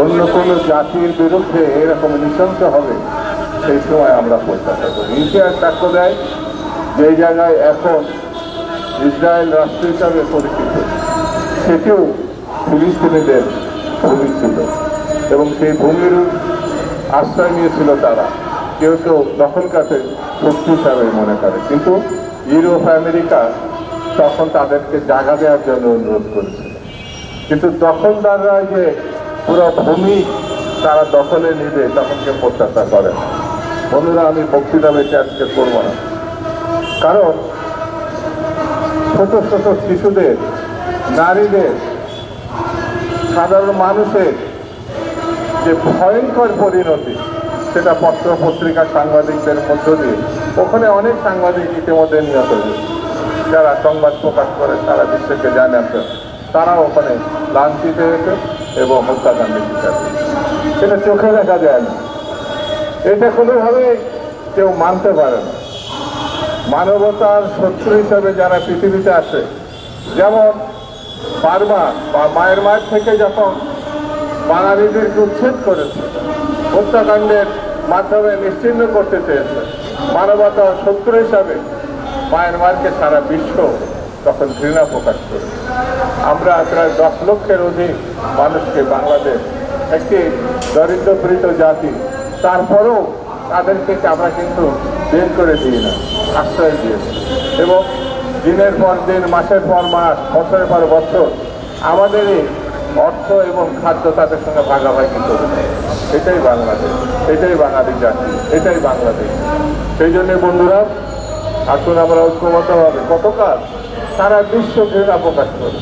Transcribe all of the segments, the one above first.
অন্য কোনো জাতির বিরুদ্ধে এরকম নৃশংস হবে, সেই সময় আমরা প্রত্যাশা করি। ইতিহাস দেয় যে জায়গায় এখন ইসরায়েল রাষ্ট্র হিসাবে পরিচিত। সেটিও ফিলিস্তিনিদের ভূমি ছিল এবং সেই ভূমির আশ্রয় নিয়েছিল তারা। কেউ কেউ দখলকাতে শক্তি হিসাবে মনে করে। কিন্তু ইউরোপ, আমেরিকা তখন তাদেরকে জায়গা দেওয়ার জন্য অনুরোধ করেছিল। কিন্তু দখলদাররা যে পুরো ভূমি তারা দখলে নিবে, তখন কেউ প্রত্যাশা করে বন্ধুরা, আমি বক্তৃতা বেশি আজকে করব না। কারণ ছোট ছোট শিশুদের, নারীদের, সাধারণ মানুষের যে ভয়ঙ্কর পরিণতি, সেটা পত্র পত্রিকা সাংবাদিকদের মধ্য দিয়ে, ওখানে অনেক সাংবাদিক ইতিমধ্যে নিহত হয়েছে। যারা সংবাদ প্রকাশ করে সারা বিশ্বকে জানে আপনারা তারা ওখানে লাঞ্ছিত হয়েছে। এবং হত্যাকাণ্ডের হয়েছে। সেটা চোখে দেখা যায় না। এটা কোনোভাবেই কেউ মানতে পারে না। মানবতার শত্রু হিসাবে যারা পৃথিবীতে আসে যেমন বার্মা বা মায়ের মায়ের থেকে যখন বাঙালিদেরকে উচ্ছেদ করেছে, হত্যাকাণ্ডের মাধ্যমে নিশ্চিন্ন করতে চেয়েছে, মানবতার শত্রু হিসাবে মায়ের মারকে সারা বিশ্ব তখন ঘৃণা প্রকাশ করে আমরা প্রায় দশ লক্ষের অধিক মানুষকে বাংলাদেশ একটি দরিদ্রপীড়িত জাতি, তারপরেও তাদেরকে আমরা কিন্তু বের করে দিই না, আশ্রয় দিয়েছি এবং দিনের পর দিন, মাসের পর মাস, বছরের পর বছর আমাদের এই অর্থ এবং খাদ্য তাদের সঙ্গে ভাগাভাগি করে দেয়। এটাই বাংলাদেশ, এটাই বাঙালি জাতি, এটাই বাংলাদেশ। সেই জন্য বন্ধুরা, আসুন আমরা ঐক্যবদ্ধ হবে কতকাল? সারা বিশ্ব ঘৃণা প্রকাশ করে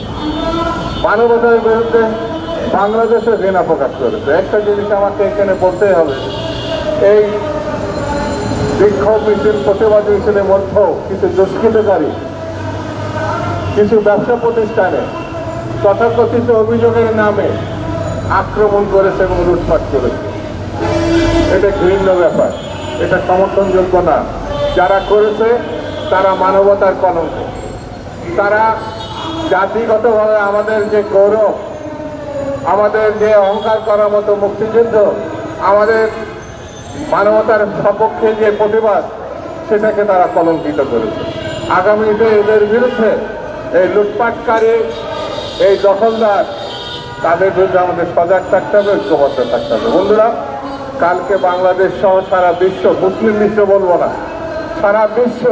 মানবতার বিরুদ্ধে বাংলাদেশে ঘৃণা প্রকাশ করেছে। একটা জিনিস আমাকে এখানে বলতে হবে, এই বিক্ষোভ মিছিল, প্রতিবাদ মিছিলের মধ্যেও কিছু দুষ্কৃতকারী, কিছু ব্যবসা প্রতিষ্ঠানে তথাকথিত অভিযোগের নামে আক্রমণ করেছে এবং লুটপাট করেছে। এটা ঘৃণ্য ব্যাপার, এটা সমর্থনযোগ্য না। যারা করেছে, তারা মানবতার কলঙ্ক। তারা জাতিগতভাবে আমাদের যে গৌরব, আমাদের যে অহংকার করার মতো মুক্তিযুদ্ধ, আমাদের মানবতার সপক্ষে যে প্রতিবাদ, সেটাকে তারা কলঙ্কিত করেছে। আগামীতে এদের বিরুদ্ধে এই লুটপাটকারী, এই দখলদার, তাদের বিরুদ্ধে আমাদের সজাগ থাকতে হবে, ঐক্যবদ্ধ থাকতে হবে। বন্ধুরা, কালকে বাংলাদেশ সহ সারা বিশ্ব, মুসলিম বিশ্ব বলব না, সারা বিশ্ব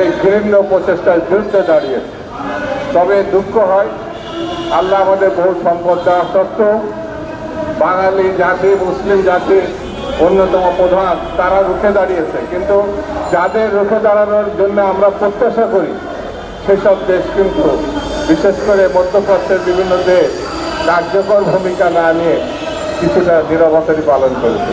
এই ঘৃণ্য প্রচেষ্টার বিরুদ্ধে দাঁড়িয়েছে। তবে দুঃখ হয়, আল্লাহ আমাদের বহু সম্পদ দেওয়া সত্ত্বেও বাঙালি জাতি, মুসলিম জাতির অন্যতম প্রধান, তারা রুখে দাঁড়িয়েছে। কিন্তু যাদের রুখে দাঁড়ানোর জন্য আমরা প্রত্যাশা করি, সেসব দেশ কিন্তু, বিশেষ করে মধ্যপ্রাচ্যের বিভিন্ন দেশ, কার্যকর ভূমিকা না নিয়ে কিছুটা নিরবতারি পালন করেছে।